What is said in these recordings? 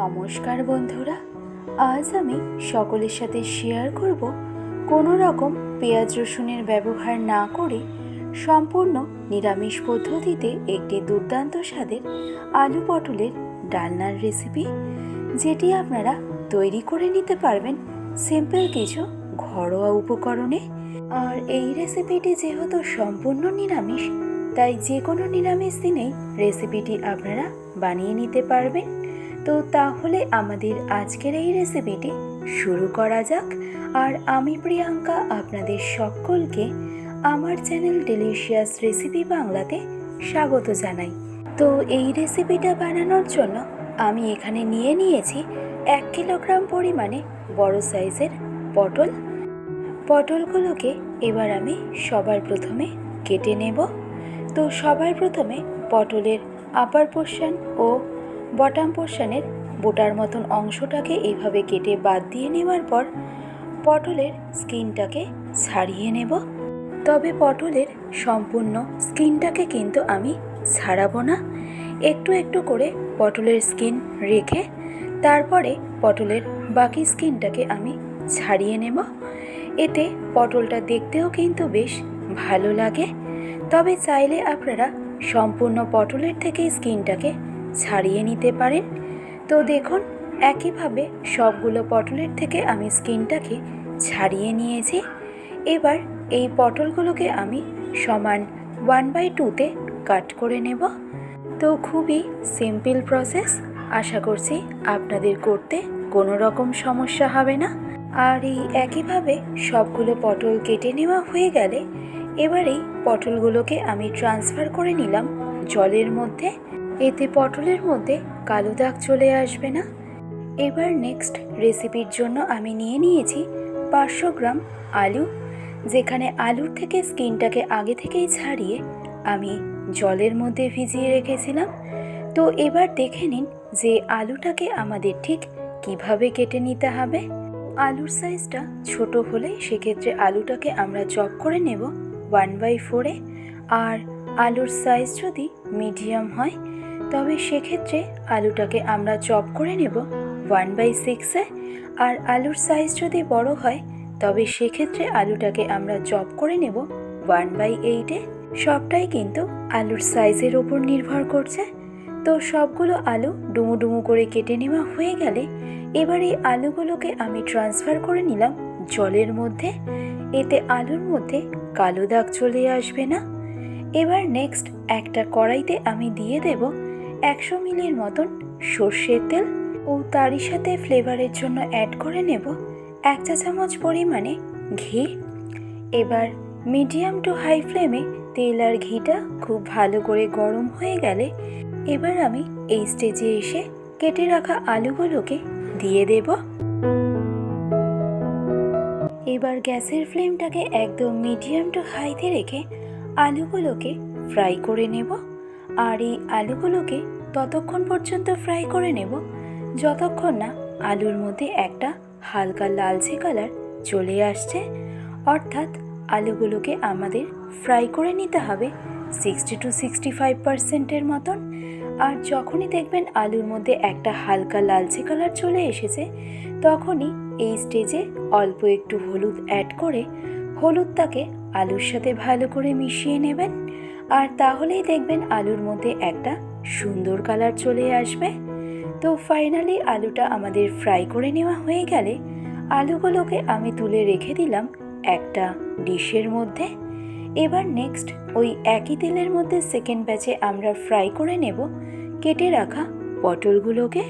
নমস্কার বন্ধুরা, আজ আমি সকলের সাথে শেয়ার করব কোনো রকম পেঁয়াজ রসুনের ব্যবহার না করে সম্পূর্ণ নিরামিষ পদ্ধতিতে একটি দুর্দান্ত স্বাদের আলু পটলের ডালনার রেসিপি যেটি আপনারা তৈরি করে নিতে পারবেন সিম্পল কিছু ঘরোয়া উপকরণে। আর এই রেসিপিটি যেহেতু সম্পূর্ণ নিরামিষ, তাই যে কোনো নিরামিষ দিনেই রেসিপিটি আপনারা বানিয়ে নিতে পারবেন। তো তাহলে আমাদের আজকের এই রেসিপিটি শুরু করা যাক। আর আমি প্রিয়াঙ্কা, আপনাদের সকলকে আমার চ্যানেল ডেলিশিয়াস রেসিপি বাংলাতে স্বাগত জানাই। তো এই রেসিপিটা বানানোর জন্য আমি এখানে নিয়ে নিয়েছি এক কিলোগ্রাম পরিমাণে বড় সাইজের পটল। পটলগুলোকে এবার আমি সবার প্রথমে কেটে নেব। তো সবার প্রথমে পটলের আপার পোর্শন ও বটাম পোর্শনের বোটার মতন অংশটাকে এইভাবে কেটে বাদ দিয়ে নেওয়ার পর পটলের স্কিনটাকে ছাড়িয়ে নেব। তবে পটলের সম্পূর্ণ স্কিনটাকে কিন্তু আমি ছাড়াবো না। একটু একটু করে পটলের স্কিন রেখে তারপরে পটলের বাকি স্কিনটাকে আমি ছাড়িয়ে নেব। এতে পটলটা দেখতেও কিন্তু বেশ ভালো লাগে। তবে চাইলে আপনারা সম্পূর্ণ পটলের থেকে স্কিনটাকে ছাড়িয়ে নিতে পারেন তো দেখুন, একইভাবে সবগুলো পটলের থেকে আমি স্কিনটাকে ছাড়িয়ে নিয়েছি। এবার এই পটলগুলোকে আমি সমান ওয়ান বাই টুতে কাট করে নেব। তো খুবই সিম্পল প্রসেস আশা করছি আপনাদের করতে কোনো রকম সমস্যা হবে না। আর এই একইভাবে সবগুলো পটল কেটে নেওয়া হয়ে গেলে এবার এই পটলগুলোকে আমি ট্রান্সফার করে নিলাম জলের মধ্যে। এতে পটলের মধ্যে কালো দাগ চলে আসবে না। এবার নেক্সট রেসিপির জন্য আমি নিয়ে নিয়েছি পাঁচশো গ্রাম আলু, যেখানে আলুর থেকে স্কিনটাকে আগে থেকেই ছাড়িয়ে আমি জলের মধ্যে ভিজিয়ে রেখেছিলাম। তো এবার দেখে নিন যে আলুটাকে আমাদের ঠিক কীভাবে কেটে নিতে হবে। আলুর সাইজটা ছোট হলে সেক্ষেত্রে আলুটাকে আমরা চপ করে নেব ওয়ান বাই ফোরে আর আলুর সাইজ যদি মিডিয়াম হয় তবে সেক্ষেত্রে আলুটাকে আমরা চপ করে নেব ওয়ান বাই সিক্সে। আর আলুর সাইজ যদি বড় হয়, তবে সেক্ষেত্রে আলুটাকে আমরা চপ করে নেব ওয়ান বাই এইটে। সবটাই কিন্তু আলুর সাইজের ওপর নির্ভর করছে। তো সবগুলো আলু ডুমু ডুমু করে কেটে নেওয়া হয়ে গেলে এবার এই আলুগুলোকে আমি ট্রান্সফার করে নিলাম জলের মধ্যে। এতে আলুর মধ্যে কালো দাগ চলে আসবে না। এবার নেক্সট একটা কড়াইতে আমি দিয়ে দেব একশো মিলির মতন সর্ষের তেল ও তারই সাথে ফ্লেভারের জন্য অ্যাড করে নেব এক চা চামচ পরিমাণে ঘি। এবার মিডিয়াম টু হাই ফ্লেমে তেল আর ঘিটা খুব ভালো করে গরম হয়ে গেলে এবার আমি এই স্টেজে এসে কেটে রাখা আলুগুলোকে দিয়ে দেব। এবার গ্যাসের ফ্লেমটাকে একদম মিডিয়াম টু হাইতে রেখে আলুগুলোকে ফ্রাই করে নেব। আর এই আলুগুলোকে ততক্ষণ পর্যন্ত ফ্রাই করে নেব। যতক্ষণ না আলুর মধ্যে একটা হালকা লালচে কালার চলে আসছে, অর্থাৎ আলুগুলোকে আমাদের ফ্রাই করে নিতে হবে সিক্সটি টু সিক্সটি ফাইভ পার্সেন্টের মতন। আর যখনই দেখবেন আলুর মধ্যে একটা হালকা লালচে কালার চলে এসেছে, তখনই এই স্টেজে অল্প একটু হলুদ অ্যাড করে হলুদটাকে আলুর সাথে ভালো করে মিশিয়ে নেবেন। আর তাহলেই দেখবেন আলুর মধ্যে একটা সুন্দর কালার চলে আসবে। তো ফাইনালি আলুটা আমাদের ফ্রাই করে নেওয়া হয়ে গেলে আলুগুলোকে আমি তুলে রেখে দিলাম একটা ডিশের মধ্যে। এবার নেক্সট ওই একই তেলের মধ্যে সেকেন্ড ব্যাচে আমরা ফ্রাই করে নেব কেটে রাখা পটলগুলোকে।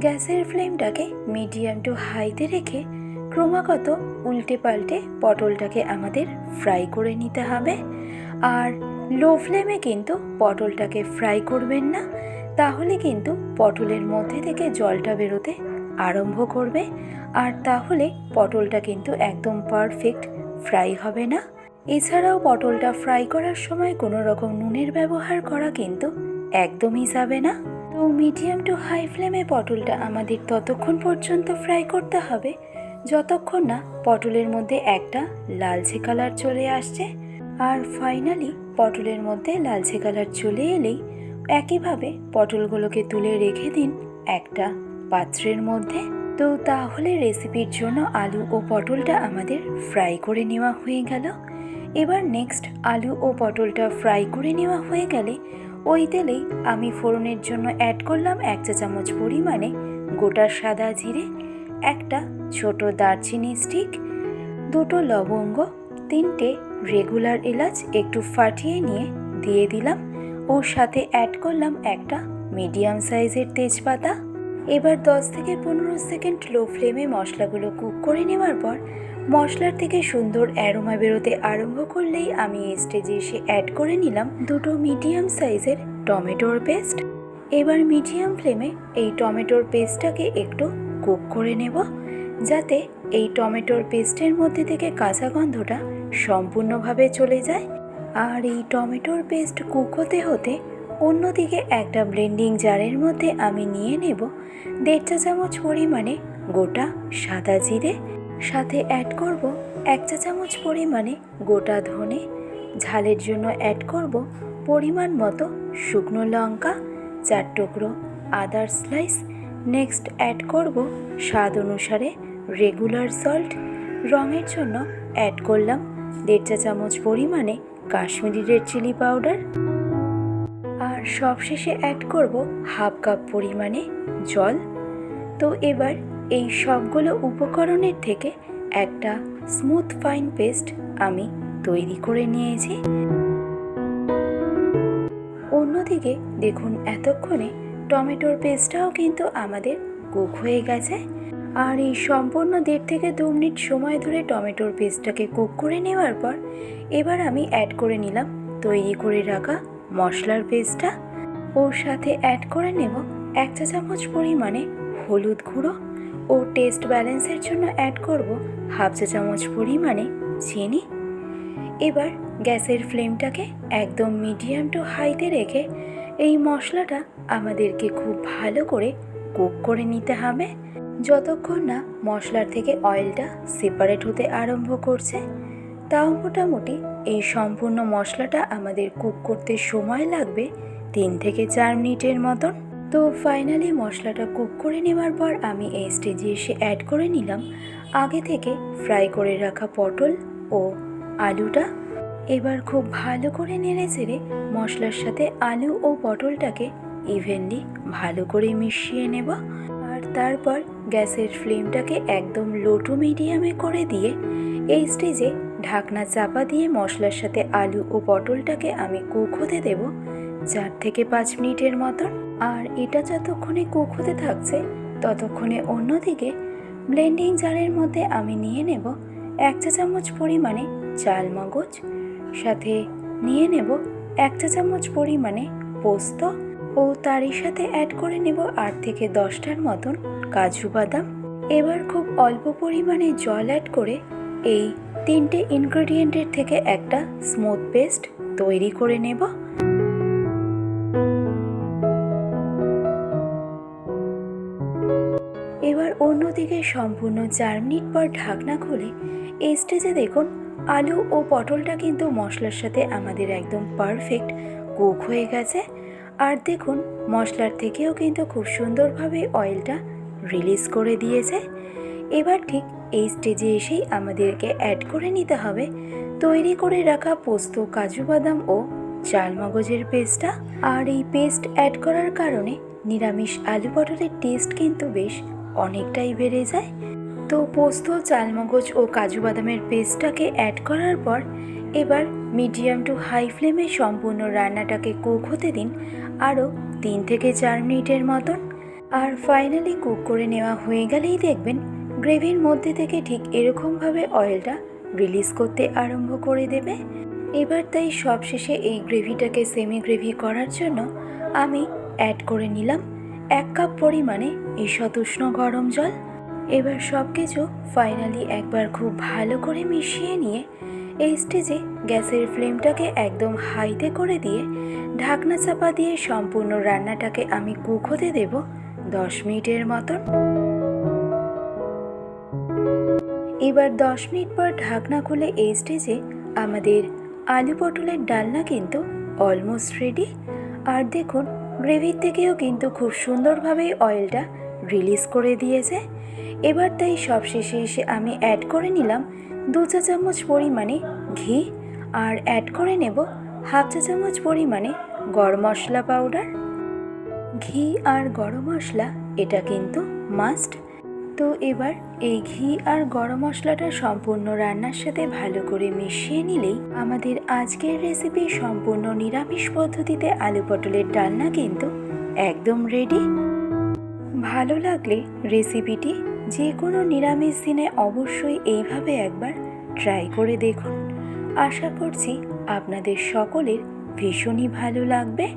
গ্যাসের ফ্লেমটাকে মিডিয়াম টু হাইতে রেখে ক্রমাগত উল্টে পাল্টে পটলটাকে আমাদের ফ্রাই করে নিতে হবে। আর লো ফ্লেমে কিন্তু পটলটাকে ফ্রাই করবেন না, তাহলে কিন্তু পটলের মধ্যে থেকে জলটা বেরোতে আরম্ভ করবে। আর তাহলে পটলটা কিন্তু একদম পারফেক্ট ফ্রাই হবে না। এছাড়াও পটলটা ফ্রাই করার সময় কোনো রকম নুনের ব্যবহার করা কিন্তু একদমই যাবে না। তো মিডিয়াম টু হাই ফ্লেমে পটলটা আমাদের ততক্ষণ পর্যন্ত ফ্রাই করতে হবে। যতক্ষণ না পটলের মধ্যে একটা লালচে কালার চলে আসছে, আর ফাইনালি পটলের মধ্যে লালচে কালার চলে এলেই একইভাবে পটলগুলোকে তুলে রেখে দিন একটা পাত্রের মধ্যে। তো তাহলে রেসিপির জন্য আলু ও পটলটা আমাদের ফ্রাই করে নেওয়া হয়ে গেল। এবার নেক্সট আলু ও পটলটা ফ্রাই করে নেওয়া হয়ে গেলে ওই তেলেই আমি ফোড়নের জন্য অ্যাড করলাম এক চা চামচ পরিমাণে গোটা সাদা জিরে, একটা ছোট দারচিনি স্টিক, দুটো লবঙ্গ, তিনটে রেগুলার এলাচ একটু ফাটিয়ে নিয়ে দিয়ে দিলাম। ওর সাথে অ্যাড করলাম একটা মিডিয়াম সাইজের তেজপাতা। এবার 10 থেকে পনেরো সেকেন্ড লো ফ্লেমে মশলাগুলো কুক করে নেওয়ার পর, মশলার থেকে সুন্দর অ্যারোমা বেরোতে আরম্ভ করলেই আমি এই স্টেজে এসে অ্যাড করে নিলাম দুটো মিডিয়াম সাইজের টমেটোর পেস্ট এবার মিডিয়াম ফ্লেমে এই টমেটোর পেস্টটাকে একটু কুক করে নেব। যাতে এই টমেটোর পেস্টের মধ্যে থেকে কাঁচা গন্ধটা সম্পূর্ণভাবে চলে যায়। আর এই টমেটোর পেস্ট কুক হতে হতে অন্যদিকে একটা ব্লেন্ডিং জারের মধ্যে আমি নিয়ে নেব দেড় চা চামচ পরিমাণে গোটা সাদা জিরে, সাথে অ্যাড করব এক চা চামচ পরিমাণে গোটা ধনে, ঝালের জন্য অ্যাড করব পরিমাণ মতো শুকনো লঙ্কা, চার টুকরো আদার স্লাইস নেক্সট অ্যাড করব স্বাদ অনুসারে রেগুলার সল্ট রঙের জন্য অ্যাড করলাম দেড় চা চামচ পরিমাণে কাশ্মীরি রেড চিলি পাউডার আর সবশেষে অ্যাড করব হাফ কাপ পরিমাণে জল। তো এবার এই সবগুলো উপকরণের থেকে একটা স্মুথ ফাইন পেস্ট আমি তৈরি করে নিয়েছি। অন্যদিকে দেখুন এতক্ষণে টমেটোর পেস্টটাও কিন্তু আমাদের কুক হয়ে গেছে। আর এই সম্পূর্ণ দেড় থেকে দু মিনিট সময় ধরে টমেটোর পেস্টটাকে কুক করে নেওয়ার পর এবার আমি অ্যাড করে নিলাম তৈরি করে রাখা মশলার পেস্টটা। ওর সাথে অ্যাড করে নেব এক চা চামচ পরিমাণে হলুদ গুঁড়ো। ও টেস্ট ব্যালেন্সের জন্য অ্যাড করব হাফ চা চামচ পরিমাণে চিনি। এবার গ্যাসের ফ্লেমটাকে একদম মিডিয়াম টু হাইতে রেখে এই মশলাটা আমাদেরকে খুব ভালো করে কুক করে নিতে হবে। যতক্ষণ না মশলার থেকে অয়েলটা সেপারেট হতে আরম্ভ করছে, তাও মোটামুটি এই সম্পূর্ণ মশলাটা আমাদের কুক করতে সময় লাগবে তিন থেকে চার মিনিটের মতন। তো ফাইনালি মশলাটা কুক করে নেওয়ার পর আমি এই স্টেজে এসে অ্যাড করে নিলাম আগে থেকে ফ্রাই করে রাখা পটল ও আলুটা। এবার খুব ভালো করে নেড়ে চেড়ে মশলার সাথে আলু ও পটলটাকে ইভেনলি ভালো করে মিশিয়ে নেব। আর তারপর গ্যাসের ফ্লেমটাকে একদম লো টু মিডিয়ামে করে দিয়ে এই স্টেজে ঢাকনা চাপা দিয়ে মশলার সাথে আলু ও পটলটাকে আমি কুক হতে দেব চার থেকে পাঁচ মিনিটের মতন। আর এটা যতক্ষণে কুক হতে থাকছে, ততক্ষণে অন্যদিকে ব্লেন্ডিং জারের মধ্যে আমি নিয়ে নেব এক চা চামচ পরিমাণে চাল মগজ, সাথে নিয়ে নেব এক চা চামচ পরিমাণে পোস্ত ও তারই সাথে অ্যাড করে নেব আট থেকে দশটার মতন কাজু বাদাম। এবার খুব অল্প পরিমাণে জল অ্যাড করে এই তিনটে ইনগ্রেডিয়েন্টের থেকে একটা স্মুথ পেস্ট তৈরি করে নেব। এবার অন্যদিকে সম্পূর্ণ চার মিনিট পর ঢাকনা খুলে এই স্টেজে দেখুন, আলু ও পটলটা কিন্তু মশলার সাথে আমাদের একদম পারফেক্ট কুক হয়ে গেছে। আর দেখুন, মশলার থেকেও কিন্তু খুব সুন্দরভাবে অয়েলটা রিলিজ করে দিয়েছে। এবার ঠিক এই স্টেজে এসেই আমাদেরকে অ্যাড করে নিতে হবে। তৈরি করে রাখা পোস্ত, কাজু বাদাম ও চাল মগজের পেস্টটা। আর এই পেস্ট অ্যাড করার কারণে নিরামিষ আলু পটলের টেস্ট কিন্তু বেশ অনেকটাই বেড়ে যায়। তো পোস্ত চালমগজ ও কাজু বাদামের পেস্টটাকে অ্যাড করার পর এবার মিডিয়াম টু হাই ফ্লেমে সম্পূর্ণ রান্নাটাকে কুক হতে দিন আরও তিন থেকে চার মিনিটের মতন। আর ফাইনালি কুক করে নেওয়া হয়ে গেলেই দেখবেন গ্রেভির মধ্যে থেকে ঠিক এরকমভাবে অয়েলটা রিলিজ করতে আরম্ভ করে দেবে। এবার তাই সবশেষে এই গ্রেভিটাকে সেমি গ্রেভি করার জন্য আমি অ্যাড করে নিলাম এক কাপ পরিমাণে ঈষৎ উষ্ণ গরম জল। এবার সব কিছু ফাইনালি একবার খুব ভালো করে মিশিয়ে নিয়ে এই স্টেজে গ্যাসের ফ্লেমটাকে একদম হাইতে করে দিয়ে ঢাকনা চাপা দিয়ে সম্পূর্ণ রান্নাটাকে আমি কুক হতে দেব দশ মিনিটের মতন। এবার দশ মিনিট পর ঢাকনা খুলে এই স্টেজে আমাদের আলু পটলের ডালনা কিন্তু অলমোস্ট রেডি আর দেখুন, গ্রেভির থেকেও কিন্তু খুব সুন্দরভাবেই অয়েলটা রিলিজ করে দিয়েছে। এবার তাই সবশেষে এসে আমি অ্যাড করে নিলাম দু চা চামচ পরিমাণে ঘি আর অ্যাড করে নেব হাফ চা চামচ পরিমাণে গরম মশলা পাউডার ঘি আর গরম মশলা, এটা কিন্তু মাস্ট তো এবার এই ঘি আর গরম মশলাটা সম্পূর্ণ রান্নার সাথে ভালো করে মিশিয়ে নিলেই আমাদের আজকের রেসিপি সম্পূর্ণ নিরামিষ পদ্ধতিতে আলু পটলের ডালনা কিন্তু একদম রেডি ভালো লাগলে রেসিপিটি যে কোনো নিরামিষ দিনে অবশ্যই এইভাবে একবার ট্রাই করে দেখুন। আশা করছি আপনাদের সকলের ভীষণই ভালো লাগবে।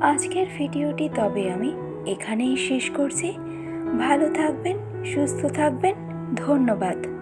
আজকের ভিডিওটি তবে আমি এখানেই শেষ করছি। ভালো থাকবেন, সুস্থ থাকবেন। ধন্যবাদ।